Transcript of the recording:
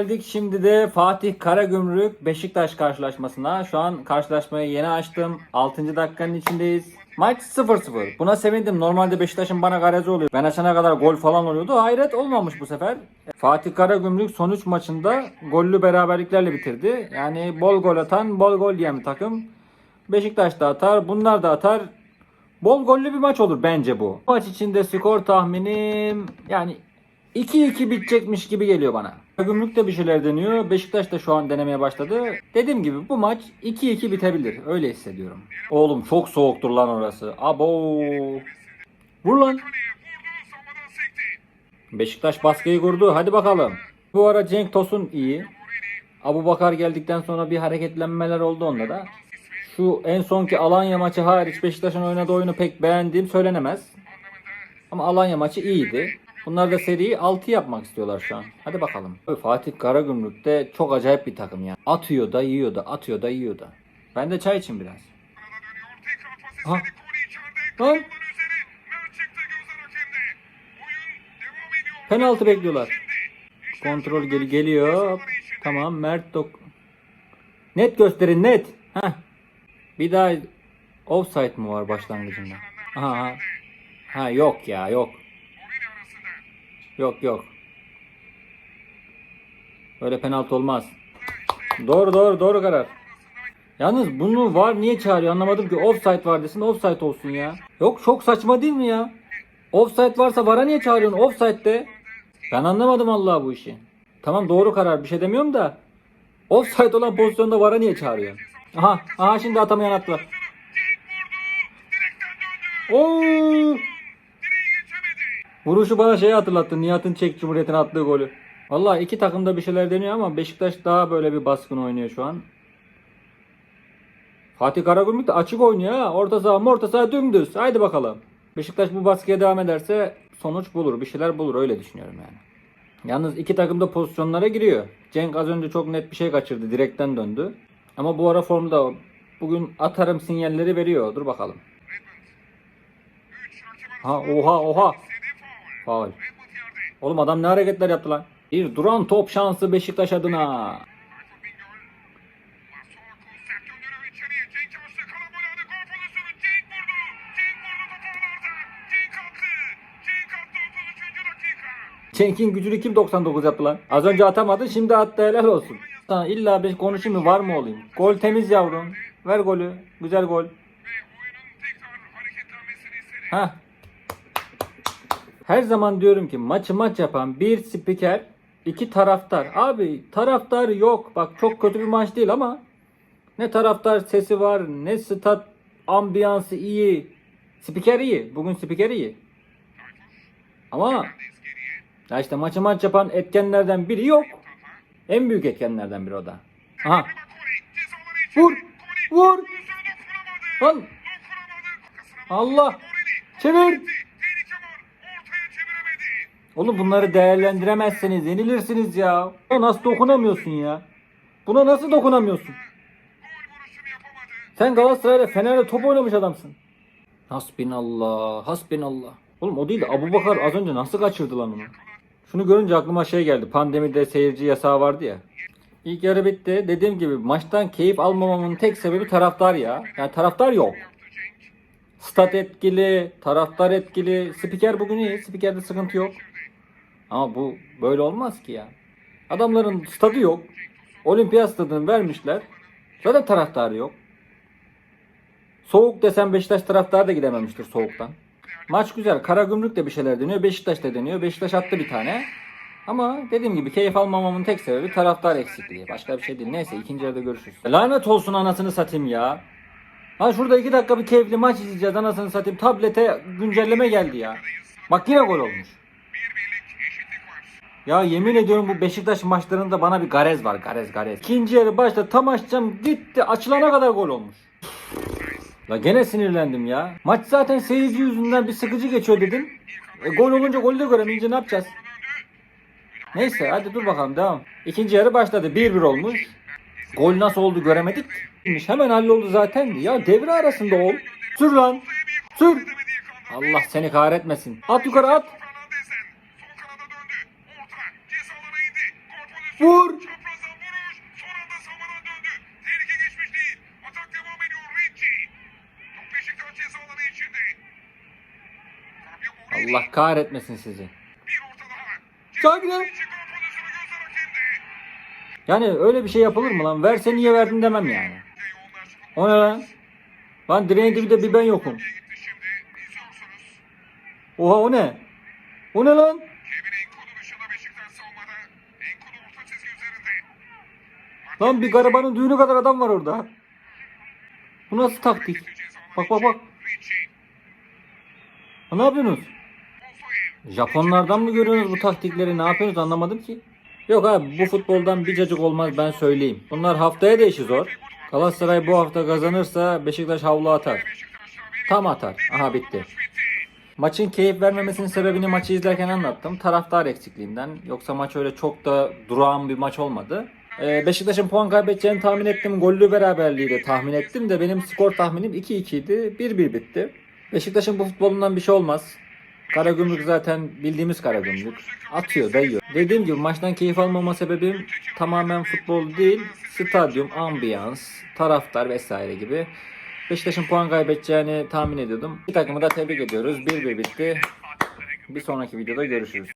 Geldik şimdi de Fatih Karagümrük Beşiktaş karşılaşmasına. Şu an karşılaşmayı yeni açtım. 6. dakikanın içindeyiz. Maç 0-0. Buna sevindim. Normalde Beşiktaş'ın bana garezi oluyor. Ben açana kadar gol falan oluyordu. Hayret olmamış bu sefer. Fatih Karagümrük son 3 maçında gollü beraberliklerle bitirdi. Yani bol gol atan, bol gol yiyen bir takım. Beşiktaş da atar, bunlar da atar. Bol gollü bir maç olur bence bu. Maç içinde skor tahminim yani 2-2 bitecekmiş gibi geliyor bana. Gümrük de bir şeyler deniyor. Beşiktaş da şu an denemeye başladı. Dediğim gibi bu maç 2-2 bitebilir. Öyle hissediyorum. Oğlum çok soğuktur lan orası. Abo. Vur lan. Beşiktaş baskıyı kurdu. Hadi bakalım. Bu ara Cenk Tosun iyi. Abu Bakar geldikten sonra bir hareketlenmeler oldu onda da. Şu en sonki Alanya maçı hariç Beşiktaş'ın oynadığı oyunu pek beğendiğim söylenemez. Ama Alanya maçı iyiydi. Bunlar da seriyi 6 yapmak istiyorlar şu an. Hadi bakalım. Fatih Karagümrük de çok acayip bir takım ya. Atıyor da yiyor da, atıyor da yiyor da. Ben de çay için biraz. Ha. Lan. Penaltı bekliyorlar. Kontrol gel geliyor. Tamam Mert dok. Net gösterin net. Heh. Bir daha offside mı var başlangıcında? Aha. Ha yok ya yok. Yok yok. Böyle penaltı olmaz. Doğru doğru doğru karar. Yalnız bunu var niye çağırıyor anlamadım ki offside var desin offside olsun ya. Yok çok saçma değil mi ya? Offside varsa vara niye çağırıyorsun offside'de? Ben anlamadım Allah bu işi. Tamam doğru karar bir şey demiyorum da offside olan pozisyonda vara niye çağırıyor? Aha aha şimdi atamayan attı. Oo! Vuruşu bana şeyi hatırlattı. Nihat'ın Çek Cumhuriyeti'ne attığı golü. Vallahi iki takım da bir şeyler deniyor ama Beşiktaş daha böyle bir baskın oynuyor şu an. Fatih Karagümrük de açık oynuyor ha. Orta saha orta saha dümdüz. Haydi bakalım. Beşiktaş bu baskıya devam ederse sonuç bulur. Bir şeyler bulur öyle düşünüyorum yani. Yalnız iki takım da pozisyonlara giriyor. Cenk az önce çok net bir şey kaçırdı. Direkten döndü. Ama bu ara formda bugün atarım sinyalleri veriyor. Dur bakalım. Ha oha oha. Faul. Oğlum adam ne hareketler yaptı lan? Bir duran top şansı Beşiktaş adına. Cenk'in gücünü kim 99 yaptı lan? Az önce atamadı şimdi attı helal olsun. Sana illa bir konuşayım mı var mı olayım? Gol temiz yavrum. Ver golü. Güzel gol. Ha. Her zaman diyorum ki maçı maç yapan bir spiker, iki taraftar. Abi taraftar yok. Bak çok kötü bir maç değil ama ne taraftar sesi var, ne stat ambiyansı iyi. Spiker iyi. Bugün spiker iyi. Ama ya işte maçı maç yapan etkenlerden biri yok. En büyük etkenlerden biri o da. Aha. Vur. Vur. Lan. Allah. Çevir. Oğlum bunları değerlendiremezseniz yenilirsiniz ya. Buna nasıl dokunamıyorsun ya? Buna nasıl dokunamıyorsun? Sen Galatasaray'la Fener'le top oynamış adamsın. Hasbinallah, hasbinallah. Oğlum o değil de Abu Bakar az önce nasıl kaçırdı lan onu? Şunu görünce aklıma şey geldi. Pandemide seyirci yasağı vardı ya. İlk yarı bitti. Dediğim gibi maçtan keyif almamamın tek sebebi taraftar ya. Yani taraftar yok. Stat etkili, taraftar etkili. Spiker bugün iyi. Spikerde sıkıntı yok. Ama bu böyle olmaz ki ya. Adamların stadı yok. Olimpiyat stadını vermişler. Zaten taraftarı yok. Soğuk desem Beşiktaş taraftarı da gidememiştir soğuktan. Maç güzel. Karagümrük de bir şeyler deniyor. Beşiktaş da deniyor. Beşiktaş attı bir tane. Ama dediğim gibi keyif almamamın tek sebebi taraftar eksikliği. Başka bir şey değil. Neyse ikinci yarıda görüşürüz. Lanet olsun anasını satayım ya. Ha şurada iki dakika bir keyifli maç izleyeceğiz anasını satayım. Tablete güncelleme geldi ya. Bak yine gol olmuş. Ya yemin ediyorum bu Beşiktaş maçlarında bana bir garez var. Garez garez. İkinci yarı başta tam açacağım gitti. Açılana kadar gol olmuş. La gene sinirlendim ya. Maç zaten seyirci yüzünden bir sıkıcı geçiyor dedim. E, gol olunca golü de göremeyince ne yapacağız? Neyse hadi dur bakalım devam. İkinci yarı başladı. 1-1 olmuş. Gol nasıl oldu göremedik. Hemen halloldu zaten. Ya devre arasında ol. Sür lan. Sür. Allah seni kahretmesin. At yukarı at. Vur. Çaprazdan vuruş. Son anda savunmadan döndü. Tehlike geçmiş değil. Atak devam ediyor. Renki. Top Beşiktaş ceza alanı içinde. Fabio Borini. Allah kahretmesin sizi. Sakin. Yani öyle bir şey yapılır mı lan? Verse niye verdin demem yani. O ne lan? Lan direğin dibinde bir ben yokum. Oha o ne? O ne lan? Lan bir garibanın düğünü kadar adam var orada. Bu nasıl taktik? Bak bak bak. Ne yapıyorsunuz? Japonlardan mı görüyorsunuz bu taktikleri? Ne yapıyorsunuz anlamadım ki. Yok abi bu futboldan bir cacık olmaz ben söyleyeyim. Bunlar haftaya da işi zor. Galatasaray bu hafta kazanırsa Beşiktaş havlu atar. Tam atar. Aha bitti. Maçın keyif vermemesinin sebebini maçı izlerken anlattım. Taraftar eksikliğinden. Yoksa maç öyle çok da durağan bir maç olmadı. Ee, Beşiktaş'ın puan kaybedeceğini tahmin ettim. Gollü beraberliği de tahmin ettim de benim skor tahminim 2-2 idi. 1-1 bitti. Beşiktaş'ın bu futbolundan bir şey olmaz. Karagümrük zaten bildiğimiz Karagümrük. Atıyor, dayıyor. Dediğim gibi maçtan keyif almama sebebim tamamen futbol değil, stadyum, ambiyans, taraftar vesaire gibi. Beşiktaş'ın puan kaybedeceğini tahmin ediyordum. Bir takımı da tebrik ediyoruz. 1-1 bitti. Bir sonraki videoda görüşürüz.